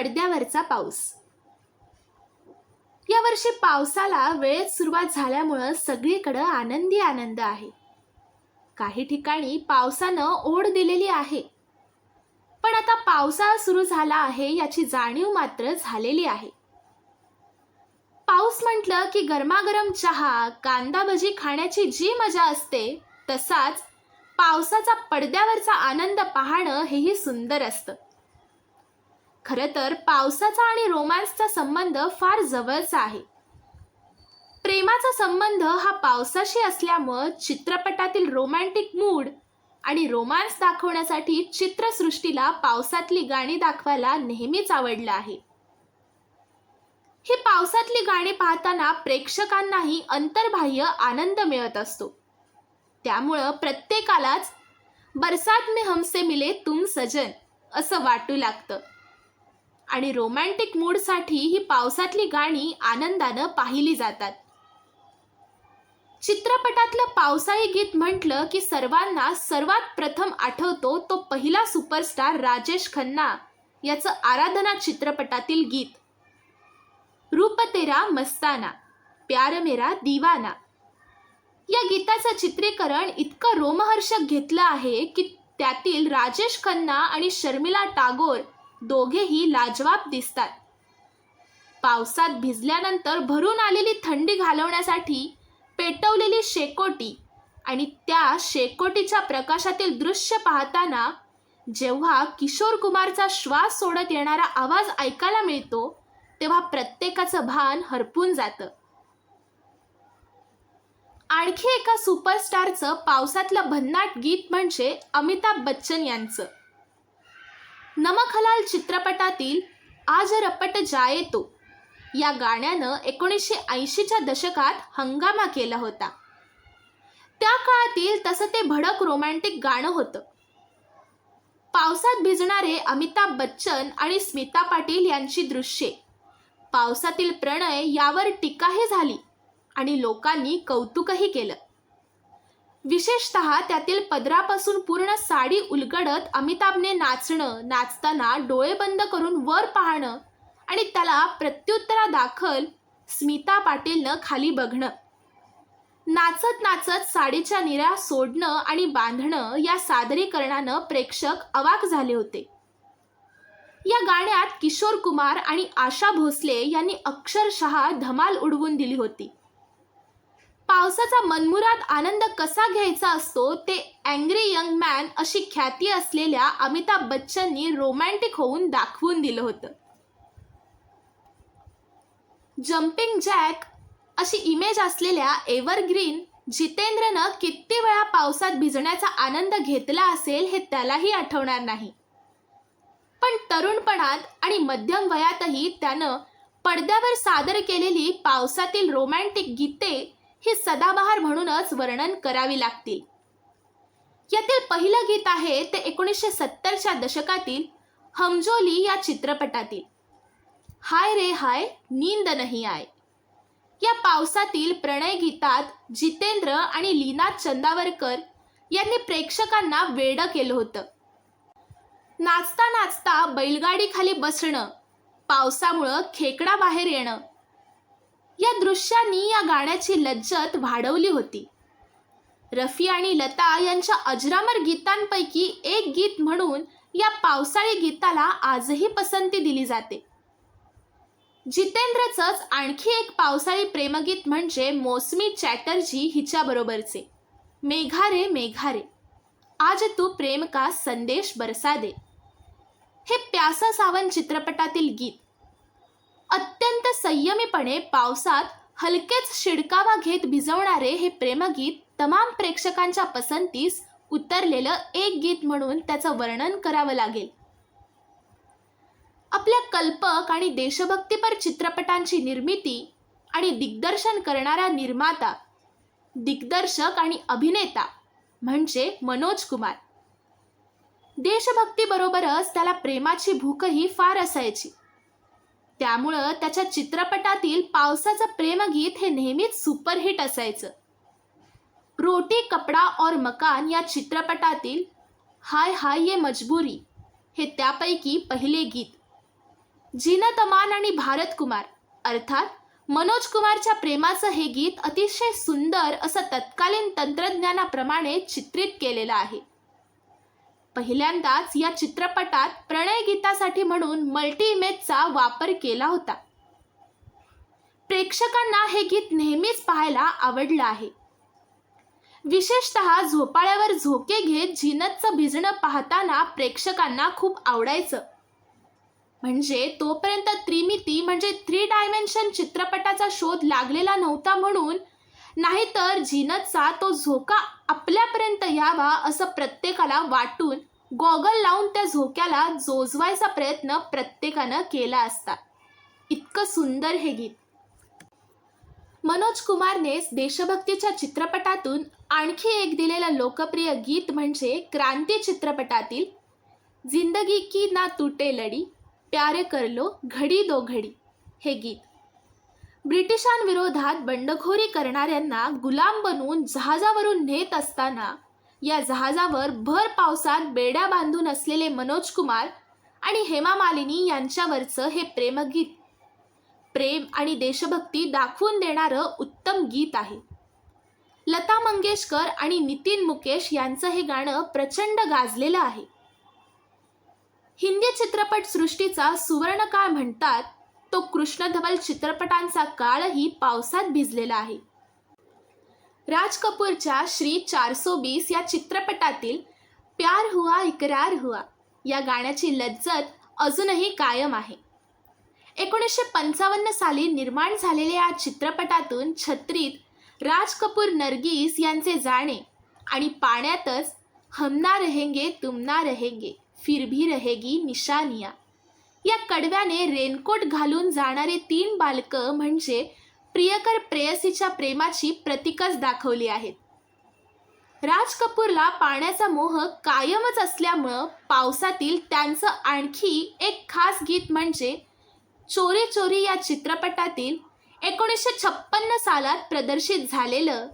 पडद्यावरचा पाऊस. यावर्षी पावसाला वेळेत सुरुवात झाल्यामुळं सगळीकडं आनंदी आनंद आहे. काही ठिकाणी पावसानं ओढ दिलेली आहे. पण आता पावसाळा सुरू झाला आहे याची जाणीव मात्र झालेली आहे. पाऊस म्हटलं की गरमागरम चहा कांदा भजी खाण्याची जी मजा असते तसाच पावसाचा पडद्यावरचा आनंद पाहणं हेही सुंदर असतं. खरं तर पावसाचा आणि रोमान्सचा संबंध फार जवळचा आहे. प्रेमाचा संबंध हा पावसाशी असल्यामुळं चित्रपटातील रोमॅन्टिक मूड आणि रोमांस दाखवण्यासाठी चित्रसृष्टीला पावसातली गाणी दाखवायला नेहमीच आवडलं आहे. ही पावसातली गाणी पाहताना प्रेक्षकांनाही अंतर्बाह्य आनंद मिळत असतो. त्यामुळं प्रत्येकालाच बरसात में हमसे मिले तुम सजन असं वाटू लागतं. आणि रोमॅन्टिक मूडसाठी ही पावसातली गाणी आनंदानं पाहिली जातात. चित्रपटातलं पावसाळी गीत म्हटलं की सर्वांना सर्वात प्रथम आठवतो तो पहिला सुपरस्टार राजेश खन्ना याचं आराधना चित्रपटातील गीत. रूप तेरा मस्ताना प्यार मेरा दिवाना. या गीताचं चित्रीकरण इतकं रोमहर्षक घेतलं आहे की त्यातील राजेश खन्ना आणि शर्मिला टागोर दोघेही लाजवाब दिसतात. पावसात भिजल्यानंतर भरून आलेली थंडी घालवण्यासाठी पेटवलेली शेकोटी आणि त्या शेकोटीच्या प्रकाशातील दृश्य पाहताना जेव्हा किशोर कुमारचा श्वास सोडत येणारा आवाज ऐकायला मिळतो तेव्हा प्रत्येकाचं भान हरपून जातं. आणखी एका सुपरस्टारचं पावसातलं भन्नाट गीत म्हणजे अमिताभ बच्चन यांचं. नमक हलाल चित्रपटातील आज रपट जाये तो या गाण्यानं एकोणीसशे ऐंशीच्या दशकात हंगामा केला होता. त्या काळातील तसं ते भडक रोमॅन्टिक गाणं होतं. पावसात भिजणारे अमिताभ बच्चन आणि स्मिता पाटील यांची दृश्ये. पावसातील प्रणय यावर टीकाही झाली आणि लोकांनी कौतुकही केलं. विशेषत त्यातील पदरापासून पूर्ण साडी उलगडत अमिताभने नाचणं नाचताना डोळे बंद करून वर पाहणं आणि त्याला प्रत्युत्तरादाखल स्मिता पाटीलनं खाली बघणं. नाचत नाचत साडीच्या निऱ्या सोडणं आणि बांधणं या सादरीकरणानं प्रेक्षक अवाक झाले होते. या गाण्यात किशोर कुमार आणि आशा भोसले यांनी अक्षरशः धमाल उडवून दिली होती. पावसाचा मनमुराद आनंद कसा घ्यायचा असतो ते अँग्री यंग मॅन अशी ख्याती असलेल्या अमिताभ बच्चननी रोमॅन्टिक होऊन दाखवून दिलं होतं. जम्पिंग जॅक अशी इमेज असलेल्या एव्हरग्रीन जितेंद्रनं किती वेळा पावसात भिजण्याचा आनंद घेतला असेल हे त्यालाही आठवणार नाही. पण तरुणपणात आणि मध्यम वयातही त्यानं पडद्यावर सादर केलेली पावसातील रोमॅन्टिक गीते हे सदाबहार म्हणूनच वर्णन करावी लागतील. यातील पहिलं गीत आहे ते एकोणीसशे सत्तरच्या दशकातील हमजोली या चित्रपटातील. हाय रे हाय नींद नाही आय. या पावसातील प्रणय गीतात जितेंद्र आणि लीना चंदावरकर यांनी प्रेक्षकांना वेडं केलं होतं. नाचता नाचता बैलगाडीखाली बसणं पावसामुळं खेकडा बाहेर येणं या दृश्यांनी या गाण्याची लज्जत वाढवली होती. रफी आणि लता यांच्या अजरामर गीतांपैकी एक गीत म्हणून या पावसाळी गीताला आजही पसंती दिली जाते. जितेंद्रचंच आणखी एक पावसाळी प्रेमगीत म्हणजे मोसमी चॅटर्जी हिच्याबरोबरचे. मेघारे मेघारे. आज तू प्रेम का संदेश बरसा दे. हे प्यासा सावन चित्रपटातील गीत. अत्यंत संयमीपणे पावसात हलकेच शिडकावा घेत भिजवणारे हे प्रेमगीत तमाम प्रेक्षकांच्या पसंतीस उतरलेलं एक गीत म्हणून त्याचं वर्णन करावं लागेल. आपल्या कल्पक आणि देशभक्तीपर चित्रपटांची निर्मिती आणि दिग्दर्शन करणारा निर्माता दिग्दर्शक आणि अभिनेता म्हणजे मनोज कुमार. देशभक्तीबरोबरच त्याला प्रेमाची भूकही फार असायची. त्यामुळं त्याच्या चित्रपटातील पावसाचं प्रेमगीत हे नेहमीच सुपरहिट असायचं. रोटी कपडा और मकान या चित्रपटातील हाय हाय ये मजबुरी हे त्यापैकी पहिले गीत. जीना तमान आणि भारत कुमार अर्थात मनोज कुमारच्या प्रेमाचं हे गीत अतिशय सुंदर असं तत्कालीन तंत्रज्ञानाप्रमाणे चित्रित केलेलं आहे. पहिल्यांदाच या चित्रपटात प्रणय गीतासाठी म्हणून मल्टी इमेजचा वापर केला होता. प्रेक्षकांना हे गीत नेहमीच पाहायला आवडलं आहे. विशेषतः झोपाळ्यावर झोके घेत झिनतचं भिजणं पाहताना प्रेक्षकांना खूप आवडायचं. म्हणजे तोपर्यंत त्रिमिती म्हणजे थ्री डायमेन्शन चित्रपटाचा शोध लागलेला नव्हता म्हणून नाहीतर झिनतचा तो झोका आपल्यापर्यंत यावा असं प्रत्येकाला वाटून गॉगल लावून त्या झोक्याला जोजवायचा प्रयत्न प्रत्येकानं केला असता. इतकं सुंदर हे गीत. मनोज कुमारने देशभक्तीच्या चित्रपटातून आणखी एक दिलेलं लोकप्रिय गीत म्हणजे क्रांती चित्रपटातील जिंदगी की ना तुटे लडी प्यारे कर लो घडी दो घडी हे गीत. ब्रिटिशांविरोधात बंडखोरी करणाऱ्यांना गुलाम बनवून जहाजावरून नेत असताना या जहाजावर भर पावसात बेड्या बांधून असलेले मनोज कुमार आणि हेमा मालिनी यांच्यावरचं हे प्रेमगीत. प्रेम आणि देशभक्ती दाखवून देणारं उत्तम गीत आहे. लता मंगेशकर आणि नितीन मुकेश यांचं हे गाणं प्रचंड गाजलेलं आहे. हिंदी चित्रपट सृष्टीचा सुवर्णकाळ म्हणतात तो कृष्णधवल चित्रपटांचा काळही पावसात भिजलेला आहे. राज कपूरच्या श्री चारसो बीस या चित्रपटातील प्यार हुआ इकरार हुआ या गाण्याची लज्जत अजूनही कायम आहे. एकोणीसशे पंचावन्न साली निर्माण झालेल्या या चित्रपटातून छत्रीत राज कपूर नरगिस यांचे जाणे आणि पाण्यातच हमना रहेंगे तुमना रहेंगे फिर भी रहेगी निशानिया. या कडव्याने रेनकोट घालून जाणारे तीन बालकं म्हणजे प्रियकर प्रेयसीच्या प्रेमाची प्रतीकच दाखवली आहेत. राज कपूरला पाण्याचा मोह कायमच असल्यामुळं पावसातील त्यांचं आणखी एक खास गीत म्हणजे चोरी चोरी या चित्रपटातील एकोणीसशे छप्पन्न सालात प्रदर्शित झालेलं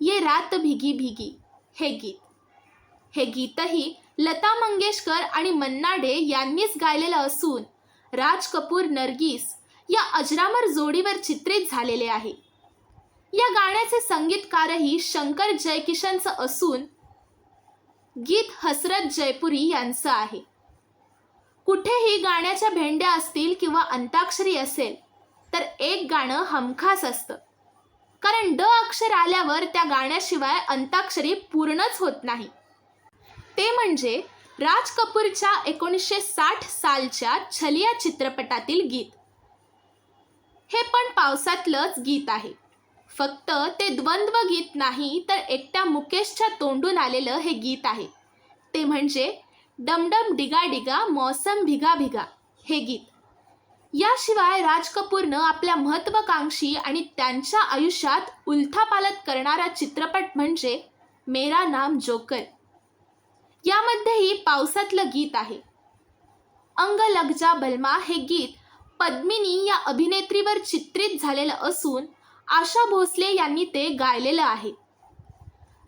ये रात भिगी भिगी हे गीत. हे गीतही लता मंगेशकर आणि मन्ना डे यांनीच गायलेलं असून राज कपूर नरगिस या अजरामर जोडीवर चित्रित झालेले आहे. या गाण्याचे संगीतकारही शंकर जयकिशनचं असून गीत हसरत जयपुरी यांचं आहे. कुठेही गाण्याच्या भेंड्या असतील किंवा अंताक्षरी असेल तर एक गाणं हमखास असतं. कारण ड अक्षर आल्यावर त्या गाण्याशिवाय अंताक्षरी पूर्णच होत नाही. ते म्हणजे राज कपूरच्या एकोणीसशे साठ सालच्या छलिया चित्रपटातील गीत. हे पण पावसातलंच गीत आहे. फक्त ते द्वंद्व गीत नाही तर एकट्या मुकेशच्या तोंडून आलेलं हे गीत आहे. ते म्हणजे डमडम डिगा डिगा मौसम भिगा भिगा हे गीत. याशिवाय राज कपूरनं आपल्या महत्त्वाकांक्षी आणि त्यांच्या आयुष्यात उलथापालत करणारा चित्रपट म्हणजे मेरा नाम जोकर. यामध्येही पावसातलं गीत आहे. अंग लगजा बलमा हे गीत पद्मिनी या अभिनेत्रीवर चित्रित झालेलं असून आशा भोसले यांनी ते गायलेलं आहे.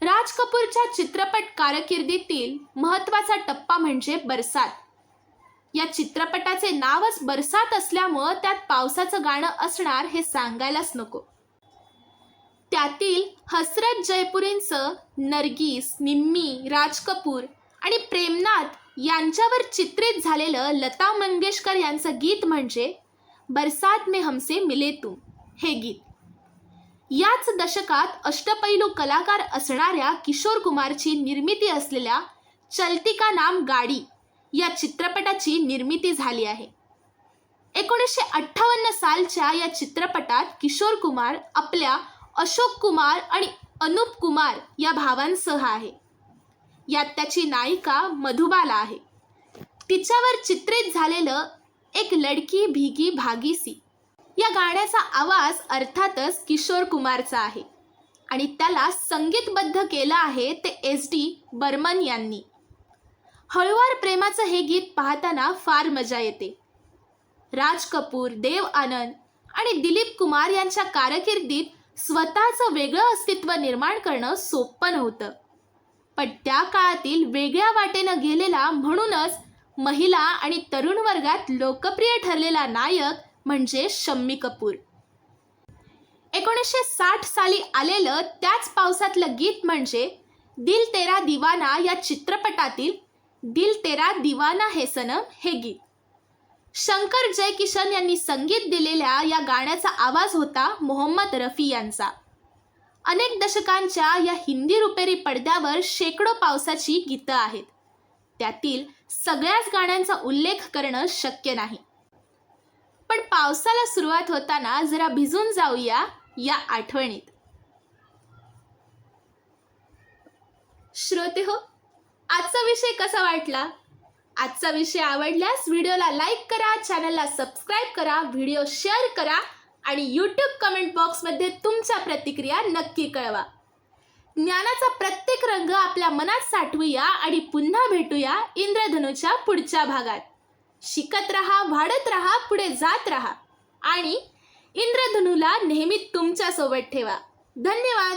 राज कपूरच्या चित्रपट कारकिर्दीतील महत्त्वाचा टप्पा म्हणजे बरसात. या चित्रपटाचे नावच बरसात असल्यामुळं त्यात पावसाचं गाणं असणार हे सांगायलाच नको. त्यातील हसरत जयपुरींचं नरगिस निम्मी राज कपूर आणि प्रेमनाथ यांच्यावर चित्रित झालेलं लता मंगेशकर यांचं गीत म्हणजे बरसात में हमसे मिले तू हे गीत. याच दशकात अष्टपैलू कलाकार असणाऱ्या किशोर कुमारची निर्मिती असलेल्या चलती का नाम गाडी या चित्रपटाची निर्मिती झाली आहे. एकोणीसशे अठ्ठावन्न सालच्या या चित्रपटात किशोर कुमार आपल्या अशोक कुमार आणि अनुप कुमार या भावांसह आहे. यात त्याची नायिका मधुबाला आहे. तिच्यावर चित्रित झालेलं एक लडकी भीगी भागीसी या गाण्याचा आवाज अर्थातच किशोर कुमारचा आहे. आणि त्याला संगीतबद्ध केलं आहे ते एस डी बर्मन यांनी. हळुवार प्रेमाचं हे गीत पाहताना फार मजा येते. राज कपूर देव आनंद आणि दिलीप कुमार यांच्या कारकिर्दीत स्वतःचं वेगळं अस्तित्व निर्माण करणं सोपं नव्हतं. पण त्या काळातील वेगळ्या वाटेनं गेलेला म्हणूनच महिला आणि तरुण वर्गात लोकप्रिय ठरलेला नायक म्हणजे शम्मी कपूर. एकोणीसशे साठ साली आलेलं त्याच पावसातलं गीत म्हणजे दिल तेरा दिवाना या चित्रपटातील दिल तेरा दिवाना हे सनम हे गीत. शंकर जयकिशन यांनी संगीत दिलेल्या या गाण्याचा आवाज होता मोहम्मद रफी यांचा. अनेक दशकांच्या या हिंदी रुपेरी पडद्यावर शेकडो पावसाची गीतं आहेत. त्यातील सगळ्याच गाण्यांचा उल्लेख करणं शक्य नाही. पण पावसाला सुरुवात होताना जरा भिजून जाऊया या आठवणीत. श्रोते हो आजचा विषय कसा वाटला? आजचा विषय आवडल्यास व्हिडिओला लाईक करा चॅनलला सबस्क्राईब करा व्हिडिओ शेअर करा आणि यूट्यूब कमेंट बॉक्समध्ये तुमच्या प्रतिक्रिया नक्की कळवा. ज्ञानाचा प्रत्येक रंग आपल्या मनात साठवूया आणि पुन्हा भेटूया इंद्रधनुच्या पुढच्या भागात. शिकत रहा वाढत रहा पुढे जात रहा. आणि इंद्रधनुला नेहमी तुमच्यासोबत ठेवा. धन्यवाद.